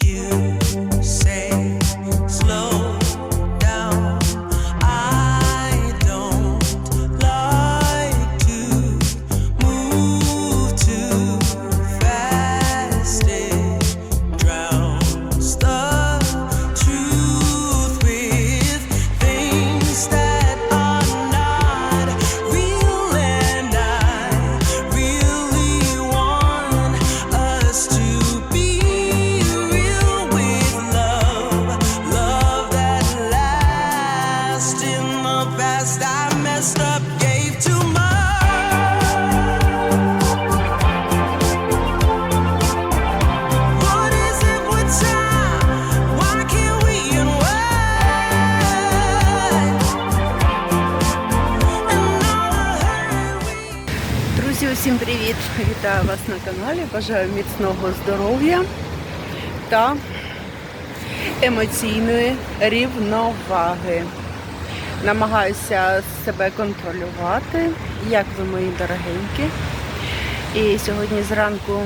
You на каналі. Бажаю міцного здоров'я та емоційної рівноваги. Намагаюся себе контролювати, як ви мої дорогенькі. І сьогодні зранку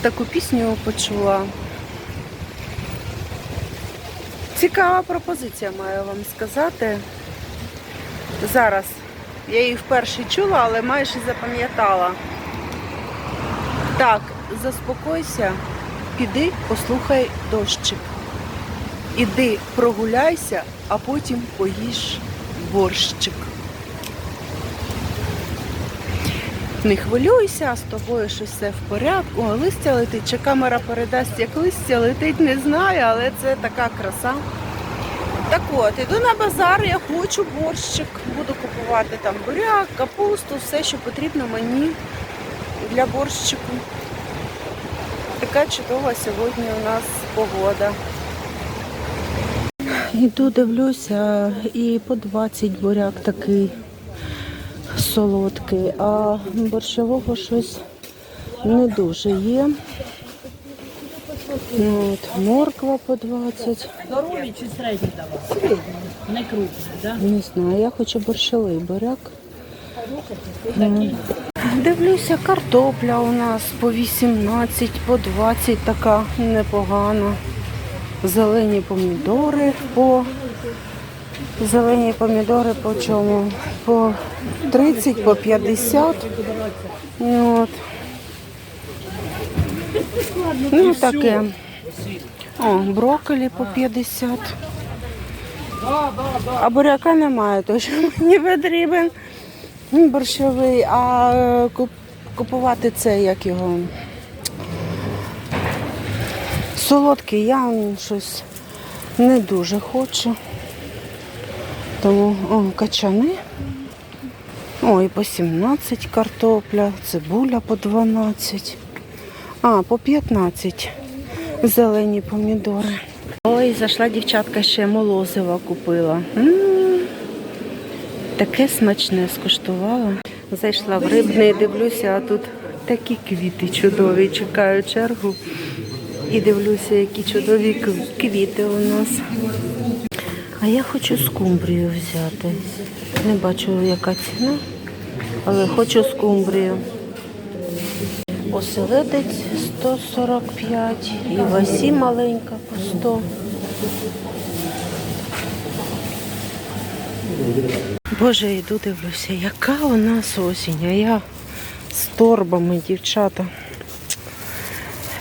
таку пісню почула. Цікава пропозиція, маю вам сказати. Зараз я її вперше чула, але майже запам'ятала. Так, заспокойся, піди, послухай дощик. Іди прогуляйся, а потім поїж борщик. Не хвилюйся, з тобою щось все в порядку. О, листя летить, чи камера передасть, як листя летить, не знаю, але це така краса. Так от, іду на базар, я хочу борщик. Буду купувати там буряк, капусту, все, що потрібно мені для борщику. Така чудова сьогодні у нас погода. Іду, дивлюся, і по 20 буряк такий солодкий, а борщового щось не дуже є. От, морква по 20. Здорові чи середні давати? Не крупні, так? Не знаю, я хочу борщовий буряк. Дивлюся, картопля у нас по 18, по 20 така непогана. Зелені помідори по зелені помідори по чому? По 30, по 50. От. Ну таке. О, брокколі по 50. А буряка немає, то що мені потрібен борщовий, а е, купувати це як його. Солодкий я щось не дуже хочу. Тому о, качани. Ой, по 17 картопля, цибуля по 12. А, по 15 зелені помідори. Ой, зайшла дівчатка ще молозива купила. М, Таке смачне скуштувала. Зайшла в рибний, дивлюся, а тут такі квіти чудові. Чекаю чергу і дивлюся, які чудові квіти у нас. А я хочу скумбрію взяти. Не бачу, яка ціна, але хочу скумбрію. Оселедець 145 і васі маленька по 100. Боже, йду дивлюся, яка у нас осінь, а я з торбами, дівчата.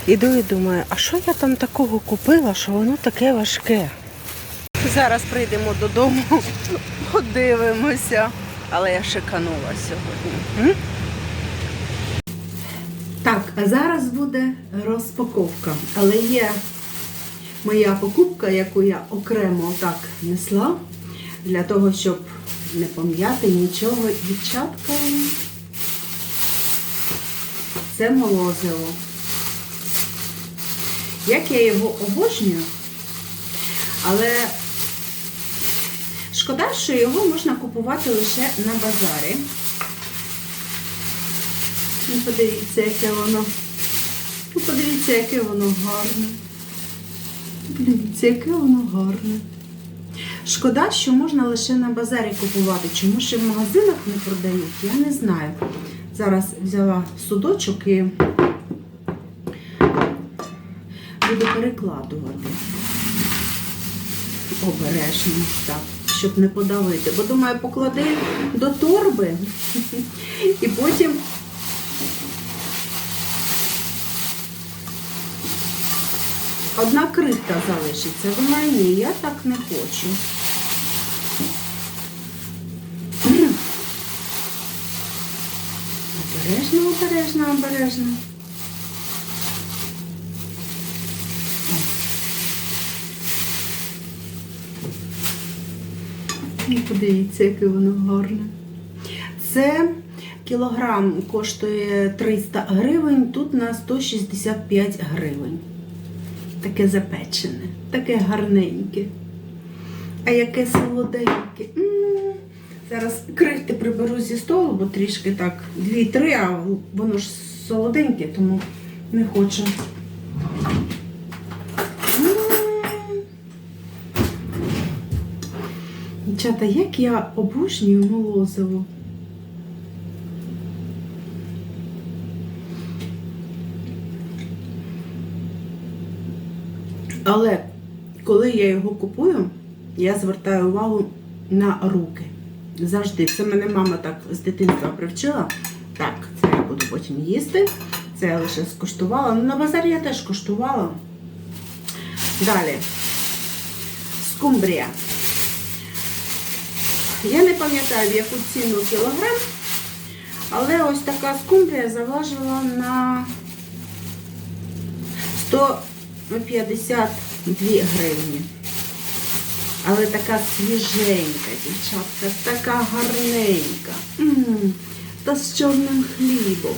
Іду і думаю, а що я там такого купила, що воно таке важке? Зараз прийдемо додому, подивимося. Але я шиканула сьогодні. Так, а зараз буде розпаковка. Але є моя покупка, яку я окремо так несла, для того, щоб не пом'яти нічого. Дівчатка. Це молозиво. Як я його обожнюю, але шкода, що його можна купувати лише на базарі. Ну, подивіться, яке воно. Ну, подивіться, яке воно гарне. Подивіться, яке воно гарне. Шкода, що можна лише на базарі купувати. Чому ще в магазинах не продають, я не знаю. Зараз взяла судочок і буду перекладувати. Обережно, так, щоб не подавити. Бо думаю, поклади до торби і потім. Одна крихта залишиться. Думаю, ні, я так не хочу. Обережно, обережно, обережно. Ну, Подивіться, яке воно гарне. Це кілограм коштує 300 гривень, тут на 165 гривень. Таке запечене, таке гарненьке. А яке солоденьке. Зараз крихти приберу зі столу, бо трішки так, дві-три, а воно ж солоденьке, тому не хочу. Дівчата, як я обожнюю молозиво. Але коли я його купую, я звертаю увагу на руки. Завжди. Це мене мама так з дитинства привчила. Так, це я буду потім їсти. Це я лише скуштувала. Ну, на базарі я теж куштувала. Далі. Скумбрія. Я не пам'ятаю, в яку ціну кілограм, але ось така скумбрія заважила на 152 гривні. Але така свіженька, дівчатка, така гарненька. М, Та з чорним хлібом.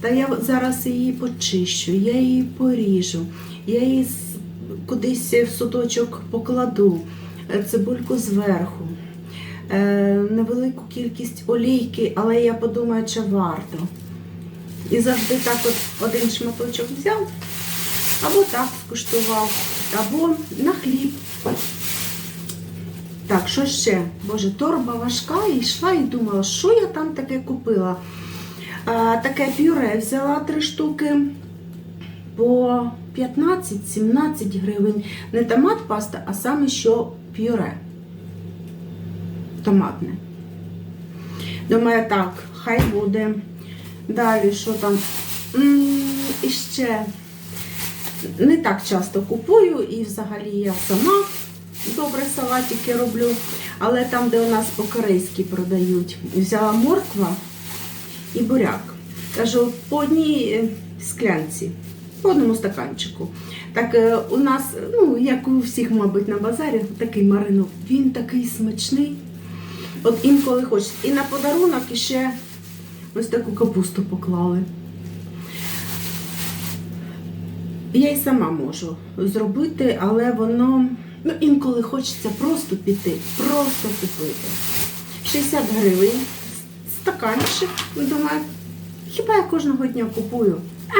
Та я зараз її почищу, я її поріжу, я її кудись в суточок покладу, е, цибульку зверху, е, невелику кількість олійки, але я подумаю, чи варто. І завжди так от один шматочок взяв, або так скуштував, або на хліб. Так, що ще? Боже, торба важка, і йшла і думала, що я там таке купила. А, таке пюре взяла три штуки по 15-17 гривень. Не томат паста, а саме що пюре. Томатне. Думаю, так, хай буде. Далі, що там? І ще не так часто купую, і взагалі я сама добре салатики роблю. Але там, де у нас по-корейськи продають, взяла морква і буряк. Кажу, по одній е, склянці, по одному стаканчику. Так е, у нас, ну, як у всіх, мабуть, на базарі, такий маринок. Він такий смачний. От інколи хочеться. І на подарунок іще ось таку капусту поклали. Я й сама можу зробити, але воно ну, інколи хочеться просто піти, просто купити. 60 гривень, стаканчик. Думаю, хіба я кожного дня купую? А,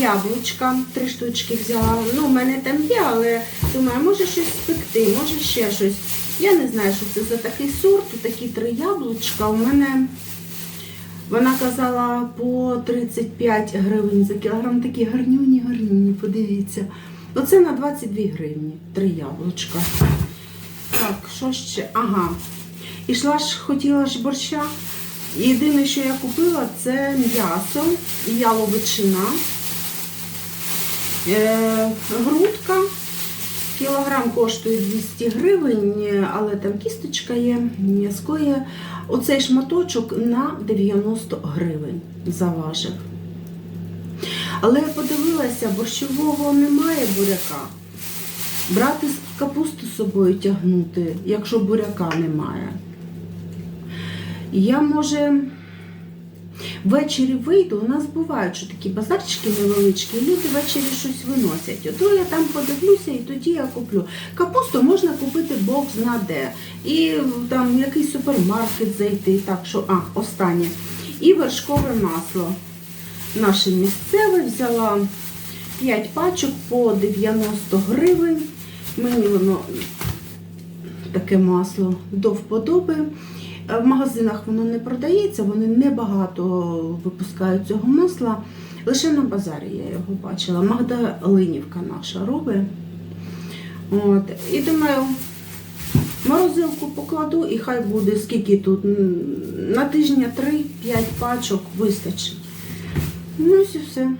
яблучка, три штучки взяла. Ну, у мене там є, але думаю, може щось спекти, може ще щось. Я не знаю, що це за такий сорт, такі три яблучка. У мене вона казала по 35 гривень за кілограм. Такі гарнюні, гарнюні, подивіться. Оце на 22 гривні. Три яблучка. Так, що ще? Ага. Ішла ж, хотіла ж борща. Єдине, що я купила, це м'ясо, яловичина, е, грудка. Кілограм коштує 200 гривень, але там кісточка є, м'язко. Оцей шматочок на 90 гривень заважив. Але я подивилася, борщового немає буряка. Брати капусту з собою тягнути, якщо буряка немає. Я може ввечері вийду, у нас бувають, що такі базарчики невеличкі, люди ввечері щось виносять. Ото я там подивлюся і тоді я куплю. Капусту можна купити Бог зна де. І там в якийсь супермаркет зайти. Так що, а, останнє. І вершкове масло. Наше місцеве взяла 5 пачок по 90 гривень. Мені воно таке масло до вподоби. Е, В магазинах воно не продається, вони небагато випускають цього масла. Лише на базарі я його бачила. Магдалинівка наша робить. От. І думаю, морозилку покладу і хай буде скільки тут. На тижня 3-5 пачок вистачить. Ну і все.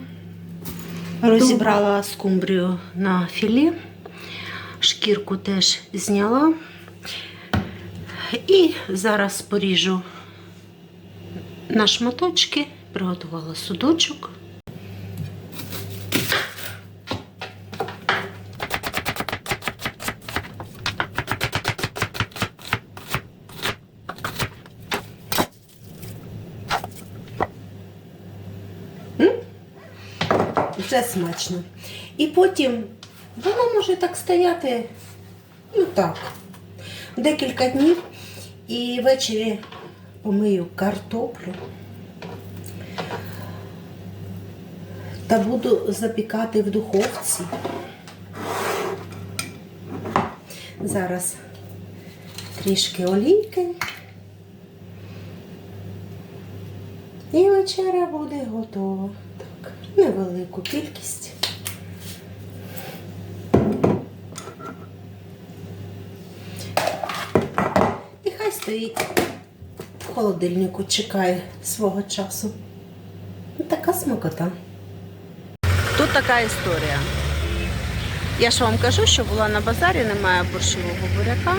Розібрала скумбрію на філі, шкірку теж зняла. І зараз поріжу на шматочки, приготувала судочок. Це смачно. І потім воно може так стояти, ну так, декілька днів. І ввечері помию картоплю та буду запікати в духовці. Зараз трішки олійки. І вечеря буде готова. Так, невелику кількість. І хай стоїть в холодильнику, чекає свого часу. Ну, Така смакота. Тут така історія. Я ж вам кажу, що була на базарі, немає борщового буряка.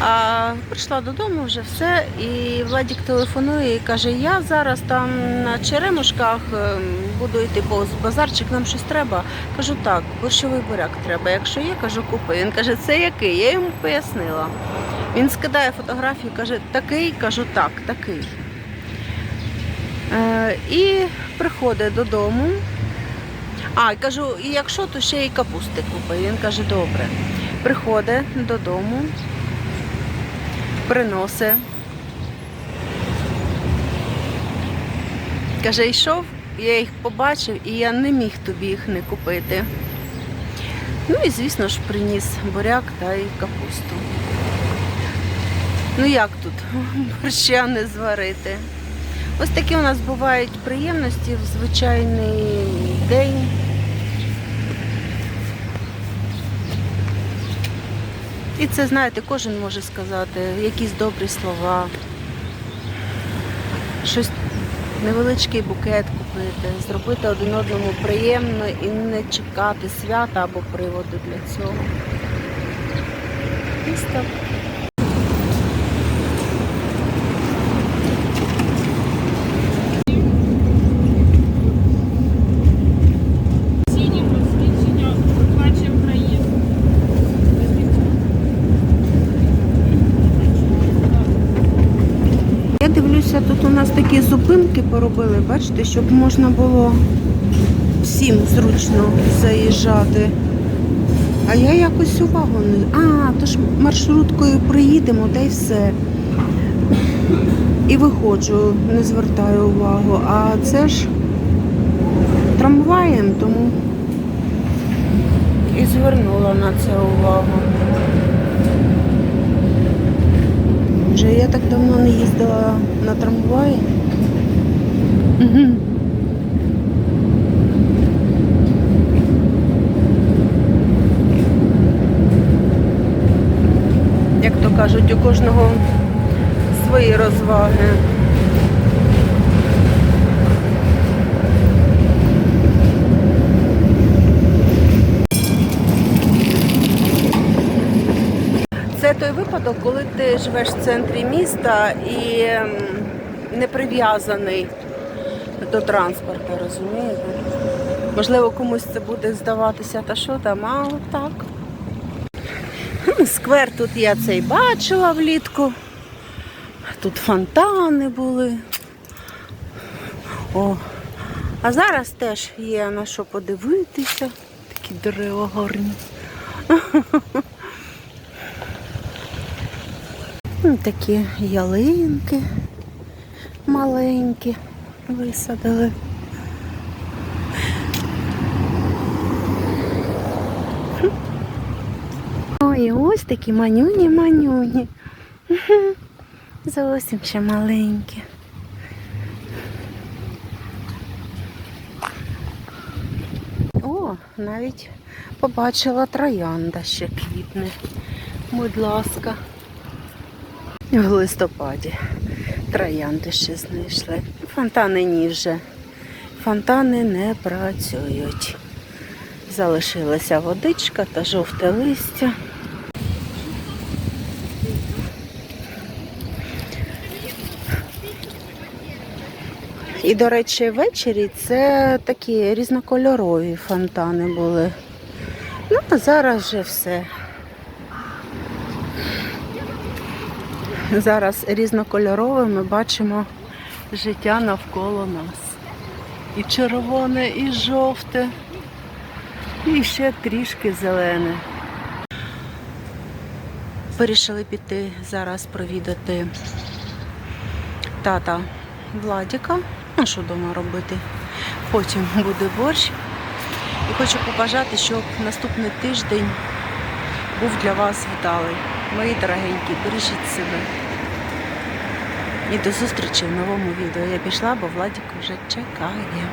А прийшла додому вже все, і Владік телефонує і каже: я зараз там на черемушках ем, буду йти повз базарчик, нам щось треба. Кажу, так, борщовий буряк треба. Якщо є, кажу, купи. Він каже, це який? Я йому пояснила. Він скидає фотографію, каже, такий, кажу, так, такий. Е, і приходить додому. А, кажу, і якщо, то ще й капусти купи. Він каже, добре. Приходить додому, приносить. Каже, йшов, я їх побачив, і я не міг тобі їх не купити. Ну і, звісно ж, приніс буряк та й капусту. Ну як тут борща не зварити? Ось такі у нас бувають приємності в звичайний день. І це, знаєте, кожен може сказати, якісь добрі слова, щось невеличкий букет купити, зробити один одному приємно і не чекати свята або приводу для цього. Ось так. Дивлюся, тут у нас такі зупинки поробили, бачите, щоб можна було всім зручно заїжджати. А я якось увагу не. А, то ж маршруткою приїдемо, та й все. І виходжу, не звертаю увагу. А це ж трамваєм, тому і звернула на це увагу. Вже я так давно не їздила на трамваї. Як то кажуть, у кожного свої розваги. Це той випадок, коли ти живеш в центрі міста і ем, не прив'язаний до транспорту, розумієте? Можливо, комусь це буде здаватися, та що там, а так. Сквер тут я цей бачила влітку. Тут фонтани були. О. А зараз теж є на що подивитися. Такі дерева гарні. Ну, Такі ялинки маленькі висадили. Ой, ось такі манюні манюні. Зовсім ще маленькі. О, навіть побачила троянда ще квітне. Будь ласка. В листопаді троянди ще знайшли. Фонтани ні вже. Фонтани не працюють. Залишилася водичка та жовте листя. І, до речі, ввечері це такі різнокольорові фонтани були. Ну, а зараз вже все. Зараз різнокольорове ми бачимо життя навколо нас. І червоне, і жовте, і ще трішки зелене. Вирішили піти зараз провідати тата Владіка. Ну, що вдома робити? Потім буде борщ. І хочу побажати, щоб наступний тиждень був для вас вдалий. Мої дорогенькі, бережіть себе. І до зустрічі в новому відео. Я пішла, бо Владік вже чекає.